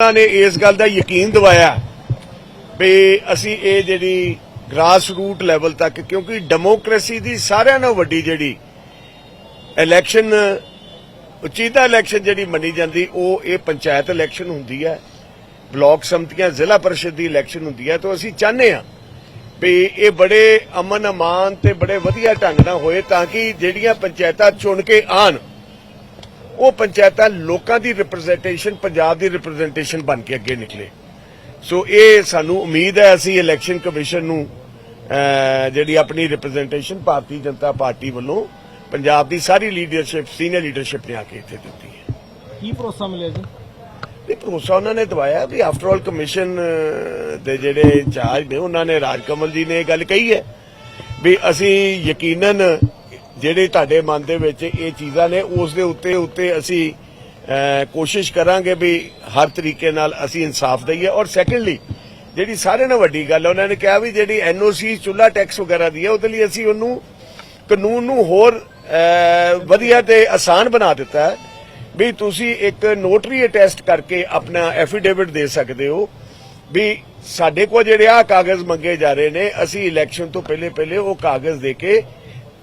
ਉਹਨਾਂ ਨੇ ਇਸ ਗੱਲ ਦਾ ਯਕੀਨ ਦਿਵਾਇਆ ਵੀ ਅਸੀਂ ਇਹ ਜਿਹੜੀ ਗ੍ਰਾਸ ਰੂਟ ਲੈਵਲ ਤੱਕ, ਕਿਉਂਕਿ ਡੈਮੋਕ੍ਰੇਸੀ ਦੀ ਸਾਰਿਆਂ ਨਾਲੋਂ ਵੱਡੀ ਜਿਹੜੀ ਇਲੈਕਸ਼ਨ ਉਚੀਤਾ ਇਲੈਕਸ਼ਨ ਜਿਹੜੀ ਮੰਨੀ ਜਾਂਦੀ, ਉਹ ਇਹ ਪੰਚਾਇਤ ਇਲੈਕਸ਼ਨ ਹੁੰਦੀ ਹੈ, ਬਲਾਕ ਸਮਤੀਆਂ, ਜ਼ਿਲ੍ਹਾ ਪਰਿਸ਼ਦ ਦੀ ਇਲੈਕਸ਼ਨ ਹੁੰਦੀ ਹੈ, ਤਾਂ ਅਸੀਂ ਚਾਹੁੰਦੇ ਹਾਂ ਵੀ ਇਹ ਬੜੇ ਅਮਨ ਅਮਾਨ ਤੇ ਬੜੇ ਵਧੀਆ ਢੰਗ ਨਾਲ ਹੋਏ ਤਾਂ ਕਿ ਜਿਹੜੀਆਂ ਪੰਚਾਇਤਾਂ ਚੁਣ ਕੇ ਆਣ ਉਹ ਪੰਚਾਇਤਾਂ ਲੋਕਾਂ ਦੀ ਰਿਪਰੈਜ਼ੈਂਟੇਸ਼ਨ ਪੰਜਾਬ ਦੀ ਰਿਪਰੈਜ਼ੈਂਟੇਸ਼ਨ ਬਣ ਕੇ ਅੱਗੇ ਨਿਕਲੇ। ਸੋ ਇਹ ਸਾਨੂੰ ਉਮੀਦ ਹੈ ਅਸੀਂ ਇਲੈਕਸ਼ਨ ਕਮਿਸ਼ਨ ਨੂੰ ਜਿਹੜੀ ਆਪਣੀ ਰਿਪਰੈਜ਼ੈਂਟੇਸ਼ਨ ਭਾਰਤੀ ਜਨਤਾ ਪਾਰਟੀ ਵੱਲੋਂ ਪੰਜਾਬ ਦੀ ਸਾਰੀ ਲੀਡਰਸ਼ਿਪ ਸੀਨੀਅਰ ਲੀਡਰਸ਼ਿਪ ਨੇ ਆ ਕੇ ਇੱਥੇ ਦਿੱਤੀ ਹੈ। ਕੀ ਭਰੋਸਾ ਮਿਲਿਆ ਜੀ? ਨਹੀਂ ਭਰੋਸਾ ਉਹਨਾਂ ਨੇ ਦਵਾਇਆ ਵੀ ਆਫਟਰ ਆਲ ਕਮਿਸ਼ਨ ਦੇ ਜਿਹੜੇ ਇੰਚਾਰਜ ਨੇ ਉਹਨਾਂ ਨੇ ਰਾਜਕਮਲ ਜੀ ਨੇ ਇਹ ਗੱਲ ਕਹੀ ਹੈ ਵੀ ਅਸੀਂ ਯਕੀਨਨ ਜਿਹੜੇ ਤੁਹਾਡੇ ਮਨ ਦੇ ਵਿੱਚ ਇਹ ਚੀਜ਼ਾਂ ਨੇ ਉਸ ਦੇ ਉੱਤੇ ਉੱਤੇ ਅਸੀਂ ਕੋਸ਼ਿਸ਼ ਕਰਾਂਗੇ ਵੀ ਹਰ ਤਰੀਕੇ ਨਾਲ ਅਸੀਂ ਇਨਸਾਫ ਦਈਏ। ਔਰ ਸੈਕੰਡਲੀ ਜਿਹੜੀ ਸਾਰੇ ਨਾਲ ਵੱਡੀ ਗੱਲ ਹੈ, ਉਹਨਾਂ ਨੇ ਕਿਹਾ ਵੀ ਜਿਹੜੀ ਐਨਓਸੀ ਚੁੱਲਾ ਟੈਕਸ ਵਗੈਰਾ ਦੀ ਹੈ ਉਹਦੇ ਲਈ ਅਸੀਂ ਉਹਨੂੰ ਕਾਨੂੰਨ ਨੂੰ ਹੋਰ ਵਧੀਆ ਤੇ ਆਸਾਨ ਬਣਾ ਦਿੱਤਾ ਹੈ ਵੀ ਤੁਸੀਂ ਇੱਕ ਨੋਟਰੀ ਅਟੈਸਟ ਕਰਕੇ ਆਪਣਾ ਐਫੀਡੇਵਿਟ ਦੇ ਸਕਦੇ ਹੋ ਵੀ ਸਾਡੇ ਕੋਲ ਜਿਹੜੇ ਆ ਕਾਗਜ਼ ਮੰਗੇ ਜਾ ਰਹੇ ਨੇ ਅਸੀਂ ਇਲੈਕਸ਼ਨ ਤੋਂ ਪਹਿਲੇ ਪਹਿਲੇ ਉਹ ਕਾਗਜ਼ ਦੇ ਕੇ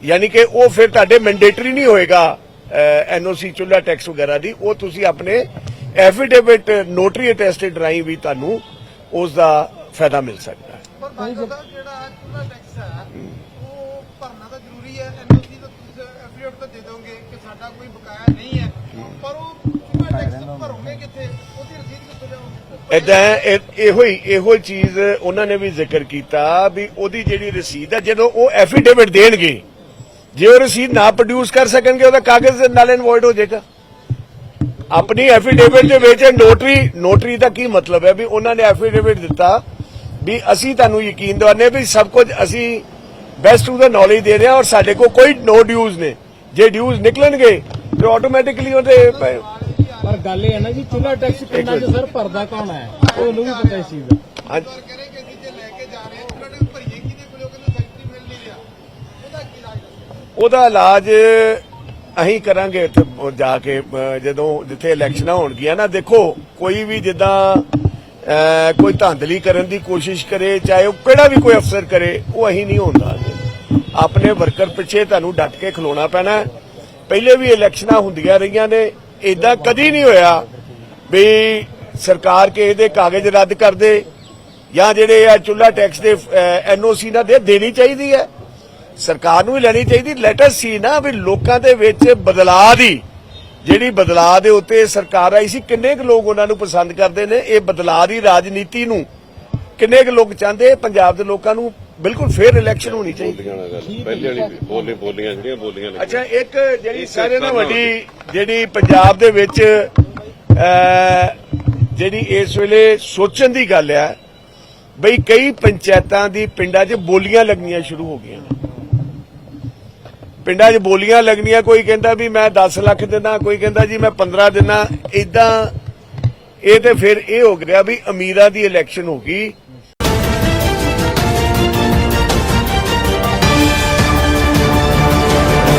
ਯਾਨੀ ਕਿ ਉਹ ਫਿਰ ਤੁਹਾਡੇ ਮੈਂਡੇਟਰੀ ਨਹੀਂ ਹੋਏਗਾ ਐਨਓਸੀ ਚੁੱਲਾ ਟੈਕਸ ਵਗੈਰਾ ਦੀ ਉਹ ਤੁਸੀਂ ਆਪਣੇ ਐਫੀਡੇਵਿਟ ਨੋਟਰੀ ਅਟੈਸਟਡ ਰਾਹੀਂ ਵੀ ਤੁਹਾਨੂੰ ਉਸ ਦਾ ਫਾਇਦਾ ਮਿਲ ਸਕਦਾ ਹੈ। ਪਰ ਬਾਈਕਲ ਦਾ ਜਿਹੜਾ ਚੁੱਲਾ ਟੈਕਸ ਹੈ ਉਹ ਭਰਨਾ ਤਾਂ ਜ਼ਰੂਰੀ ਹੈ ਐਨਓਸੀ ਤਾਂ ਤੁਸੀਂ ਐਫੀਡੇਵਿਟ ਤਾਂ ਦੇ ਦੋਗੇ ਕਿ ਸਾਡਾ ਕੋਈ ਬਕਾਇਆ ਨਹੀਂ ਹੈ। ਪਰ ਉਹ ਚੁੱਲਾ ਟੈਕਸ ਭਰੋਗੇ ਕਿੱਥੇ? ਉਹਦੀ ਰਸੀਦ ਕਿੱਥੋਂ ਲਿਆਓਗੇ? ਇਦਾਂ ਇਹੋ ਹੀ ਇਹੋ ਚੀਜ਼ ਉਹਨਾਂ ਨੇ ਵੀ ਜ਼ਿਕਰ ਕੀਤਾ ਵੀ ਉਹਦੀ ਜਿਹੜੀ ਰਸੀਦ ਹੈ ਜਦੋਂ ਉਹ ਐਫੀਡੇਵਿਟ ਦੇਣਗੇ ਜੇ ਉਹ ਰਸੀਦ ਨਾ ਪ੍ਰੋਡਿਊਸ ਕਰ ਸਕਣਗੇ ਉਹਦਾ ਕਾਗਜ਼ ਨਾਲ ਇਨਵੋਇਡ ਹੋ ਜਾਏਗਾ। ਆਪਣੀ ਐਫੀਡੇਵਿਟ ਦੇ ਵਿੱਚ ਨੋਟਰੀ ਨੋਟਰੀ ਦਾ ਕੀ ਮਤਲਬ ਹੈ ਵੀ ਉਹਨਾਂ ਨੇ ਐਫੀਡੇਵਿਟ ਦਿੱਤਾ ਵੀ ਅਸੀਂ ਤੁਹਾਨੂੰ ਯਕੀਨ ਦਿਵਾਨੇ ਵੀ ਸਭ ਕੁਝ ਅਸੀਂ ਬੈਸਟ ਟੂ ਦਾ ਨੌਲੇਜ ਦੇ ਰਹੇ ਹਾਂ ਔਰ ਸਾਡੇ ਕੋਲ ਕੋਈ ਨੋ ਡਿਊਜ਼ ਨੇ ਜੇ ਡਿਊਜ਼ ਨਿਕਲਣਗੇ ਤੇ ਆਟੋਮੈਟਿਕਲੀ ਉਹਦੇ ਪਰ ਗੱਲ ਇਹ ਹੈ ਨਾ ਜੀ ਚੁੱਲਾ ਟੈਕਸ ਪਿੰਡਾਂ 'ਚ ਸਰ ਭਰਦਾ ਕੌਣ ਹੈ? ਉਹਨੂੰ ਵੀ ਪਤਾ ਇਸ ਚੀਜ਼ ਦਾ। ਉਹਦਾ ਇਲਾਜ ਅਸੀਂ ਕਰਾਂਗੇ ਉੱਥੇ ਜਾ ਕੇ ਜਦੋਂ ਜਿੱਥੇ ਇਲੈਕਸ਼ਨਾਂ ਹੋਣਗੀਆਂ ਨਾ, ਦੇਖੋ, ਕੋਈ ਵੀ ਜਿੱਦਾਂ ਕੋਈ ਧਾਂਦਲੀ ਕਰਨ ਦੀ ਕੋਸ਼ਿਸ਼ ਕਰੇ, ਚਾਹੇ ਉਹ ਕਿਹੜਾ ਵੀ ਕੋਈ ਅਫਸਰ ਕਰੇ, ਉਹ ਅਸੀਂ ਨਹੀਂ ਹੁੰਦਾ ਆਪਣੇ ਵਰਕਰ ਪਿੱਛੇ ਤੁਹਾਨੂੰ ਡਟ ਕੇ ਖਲੋਣਾ ਪੈਣਾ ਪਹਿਲੇ ਵੀ ਇਲੈਕਸ਼ਨਾਂ ਹੁੰਦੀਆਂ ਰਹੀਆਂ ਨੇ ਇਦਾਂ ਕਦੀ ਨਹੀਂ ਹੋਇਆ ਵੀ ਸਰਕਾਰ ਕਿਸੇ ਦੇ ਕਾਗਜ਼ ਰੱਦ ਕਰ ਦੇ ਜਾਂ ਜਿਹੜੇ ਆ ਚੁੱਲਾ ਟੈਕਸ ਦੇ ਐਨਓਸੀ ਨਾ ਦੇ, ਦੇਣੀ ਚਾਹੀਦੀ ਹੈ। ਸਰਕਾਰ ਨੂੰ ਵੀ ਲੈਣੀ ਚਾਹੀਦੀ। ਲੈਟਰ ਸੀ ਨਾ ਵੀ ਲੋਕਾਂ ਦੇ ਵਿੱਚ ਬਦਲਾਅ ਦੀ ਜਿਹੜੀ ਬਦਲਾਅ ਦੇ ਉੱਤੇ ਸਰਕਾਰ ਆਈ ਸੀ ਕਿੰਨੇ ਕੁ ਲੋਕ ਉਹਨਾਂ ਨੂੰ ਪਸੰਦ ਕਰਦੇ ਨੇ? ਇਹ ਬਦਲਾਅ ਦੀ ਰਾਜਨੀਤੀ ਨੂੰ ਕਿੰਨੇ ਕੁ ਲੋਕ ਚਾਹੁੰਦੇ? ਪੰਜਾਬ ਦੇ ਲੋਕਾਂ ਨੂੰ ਬਿਲਕੁਲ ਫੇਰ ਇਲੈਕਸ਼ਨ ਹੋਣੀ ਚਾਹੀਦੀ। ਪਹਿਲੇ ਵਾਲੀ ਬੋਲੀ ਬੋਲੀਆਂ ਜਿਹੜੀਆਂ ਬੋਲੀਆਂ ਨੇ ਅੱਛਾ ਇੱਕ ਜਿਹੜੀ ਸਾਰਿਆਂ ਨਾਲੋਂ ਵੱਡੀ ਜਿਹੜੀ ਪੰਜਾਬ ਦੇ ਵਿੱਚ ਜਿਹੜੀ ਇਸ ਵੇਲੇ ਸੋਚਣ ਦੀ ਗੱਲ ਹੈ ਬਈ ਕਈ ਪੰਚਾਇਤਾਂ ਦੀ ਪਿੰਡਾਂ 'ਚ ਬੋਲੀਆਂ ਲੱਗਣੀਆਂ ਸ਼ੁਰੂ ਹੋ ਗਈਆਂ ਨੇ। ਪਿੰਡਾਂ 'ਚ ਬੋਲੀਆਂ ਲੱਗਣੀਆਂ, ਕੋਈ ਕਹਿੰਦਾ ਵੀ ਮੈਂ 10 ਲੱਖ ਦਿੰਦਾ, ਕੋਈ ਕਹਿੰਦਾ ਜੀ ਮੈਂ 15 ਦਿੰਦਾ ਇਦਾਂ ਇਹ ਤੇ ਫਿਰ ਇਹ ਹੋ ਗਿਆ ਵੀ ਅਮੀਰਾਂ ਦੀ ਇਲੈਕਸ਼ਨ ਹੋ ਗਈ